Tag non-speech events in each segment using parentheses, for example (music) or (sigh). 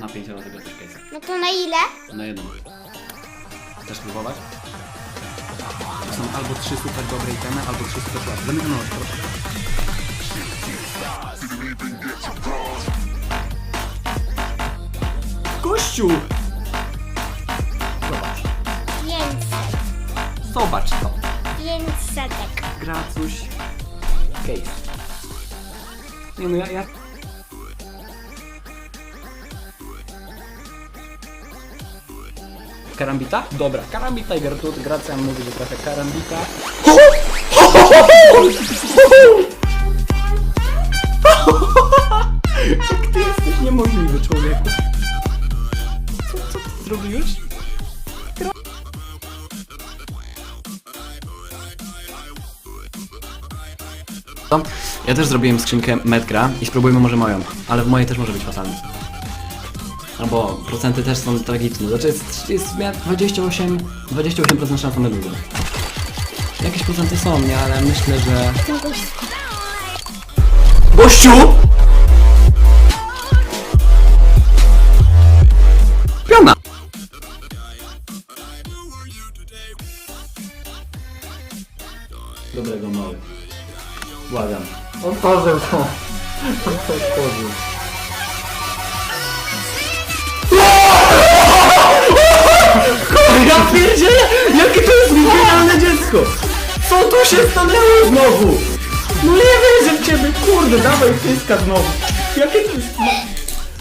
No to na ile? Na jeden. Chcesz próbować? To są albo trzy super dobre itemy, albo trzy super słabe. Zamykam oczy, proszę. Gościu! Zobacz. 500. Zobacz to. 500. Gracuś. Case. Nie no, ja... ja... Karambita? Dobra, Karambita i Gertrud. Gracja mówi, że trafia Karambita. Jak ty jesteś niemożliwy, człowieku. Co, co ty zrobiłeś? Ja też zrobiłem skrzynkę Medgra i spróbujmy może moją, ale w mojej też może być fatalny. Albo procenty też są tragiczne. Znaczy jest, jest w sumie 28, 28% szansa na dużo. Jakieś procenty są, nie? Ale myślę, że... Gościu. Piana! Dobrego mały. Błagam. Otworzył to. (laughs) Otworzył. Dziecko! Co tu się stanęło znowu? No nie wierzę w ciebie, kurde, dawaj pyska znowu. Jakie to jest... Ma-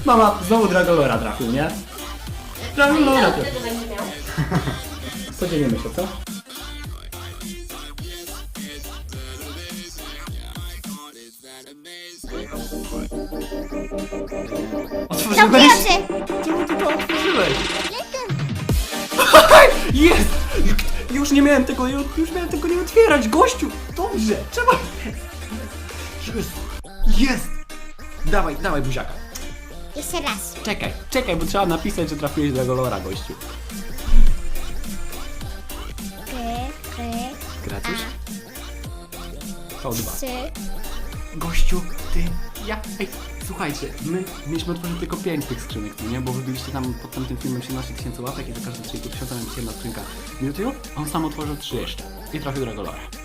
Mama, znowu Dragolora trafił, nie? Dragolora trafił. Wtedy będzie miał. (laughs) Podzielimy się, co? Otworzyłeś? Czemu ty to otworzyłeś? (laughs) Jest! Już nie miałem tego, już miałem tego nie otwierać, gościu! Dobrze, trzeba... Jest! Jest! Dawaj, dawaj buziaka. Jeszcze raz. Czekaj, czekaj, bo trzeba napisać, że trafiłeś do Golora, gościu. K, K, Gracuś? To dwa. trzy. Gościu, ty, ja, ej, słuchajcie, my mieliśmy otworzyć tylko 5 tych skrzynek, no nie? Bo wybiliście tam pod tamtym filmem 17 tysięcy łapek i za każde 3 tysiące nam jest jedna skrzynka YouTube, on sam otworzył 3 jeszcze i trafił Dragolora.